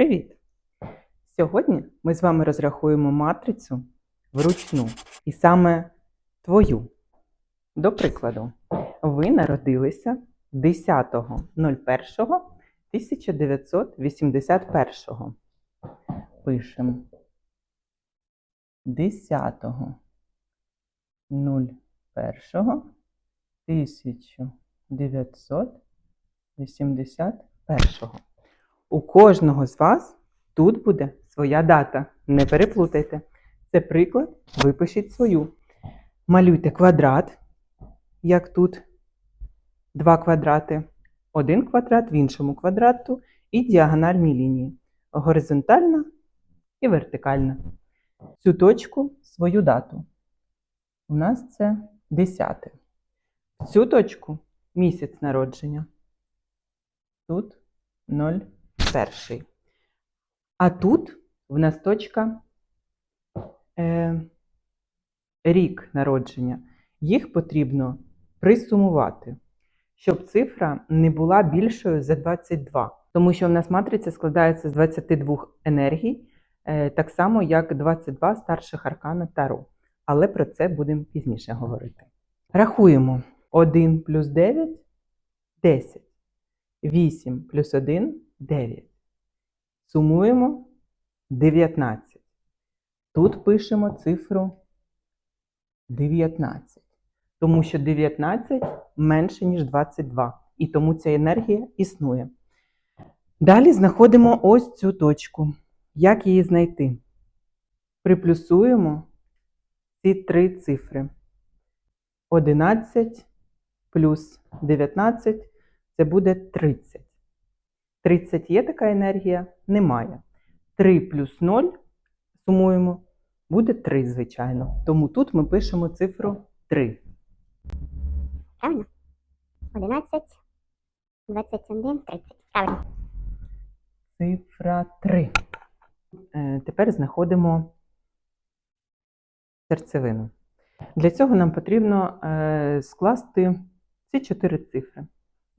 Привіт! Сьогодні ми з вами розрахуємо матрицю вручну і саме твою. До прикладу, ви народилися 10.01.1981. Пишемо 10.01.1981. У кожного з вас тут буде своя дата. Не переплутайте. Це приклад, випишіть свою. Малюйте квадрат, як тут два квадрати. Один квадрат в іншому квадрату і діагональні лінії. Горизонтальна і вертикальна. Цю точку свою дату. У нас це 10. В цю точку місяць народження. Тут 0 перший. А тут в нас точка е, рік народження. Їх потрібно присумувати, щоб цифра не була більшою за 22. Тому що в нас матриця складається з 22 енергій, е, так само як 22 старших аркана Таро. Але про це будемо пізніше говорити. Рахуємо 1 плюс 9 10. 8 плюс 1 9. Сумуємо 19. Тут пишемо цифру 19. Тому що 19 менше, ніж 22. І тому ця енергія існує. Далі знаходимо ось цю точку. Як її знайти? Приплюсуємо ці три цифри. 11 плюс 19 це буде 30. 30 є така енергія? Немає. 3 плюс 0 сумуємо, буде 3, звичайно. Тому тут ми пишемо цифру 3. Правильно? 11, 21, 30. Правильно. Цифра 3. Е, тепер знаходимо серцевину. Для цього нам потрібно е, скласти ці чотири цифри.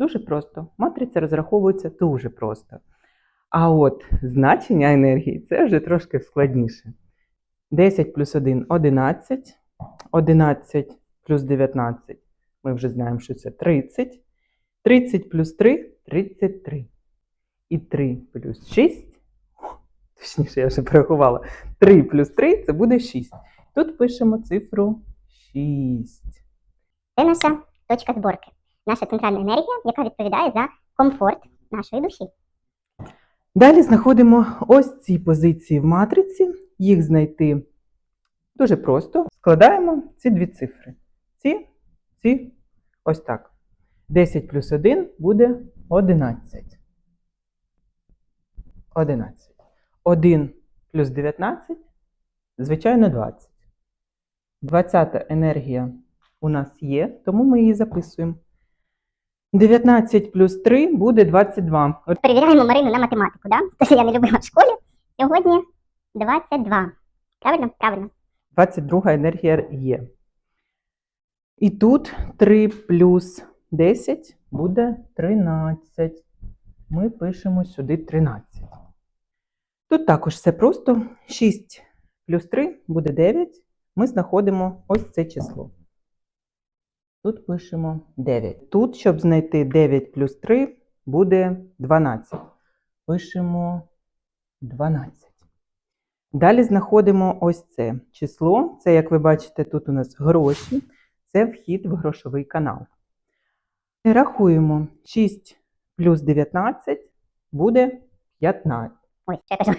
Дуже просто. Матриця розраховується дуже просто. А от значення енергії це вже трошки складніше. 10 плюс 1 11. 11 плюс 19. Ми вже знаємо, що це 30. 30 плюс 3 33. І 3 плюс 6. Точніше, я вже порахувала. 3 плюс 3 це буде 6. Тут пишемо цифру 6. Це точка зборки. Наша центральна енергія, яка відповідає за комфорт нашої душі. Далі знаходимо ось ці позиції в матриці. Їх знайти дуже просто. Складаємо ці дві цифри. Ці, ці, ось так. 10 плюс 1 буде 11. 11. 1 плюс 19, звичайно, 20. 20 енергія у нас є, тому ми її записуємо. 19 плюс 3 буде 22. Перевіряємо Марину на математику, да? Те, що я не любила в школі. Сьогодні 22. Правильно? Правильно. 22 енергія є. І тут 3 плюс 10 буде 13. Ми пишемо сюди 13. Тут також все просто. 6 плюс 3 буде 9. Ми знаходимо ось це число. Тут пишемо 9. Тут, щоб знайти 9 плюс 3, буде 12. Пишемо 12. Далі знаходимо ось це число. Це, як ви бачите, тут у нас гроші. Це вхід в грошовий канал. Рахуємо 6 плюс 19 буде 15. Ой, я кажу.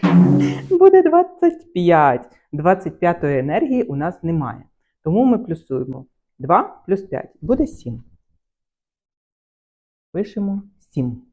Буде 25. 25 енергії у нас немає. Тому ми плюсуємо 2 плюс 5 буде 7. Пишемо 7.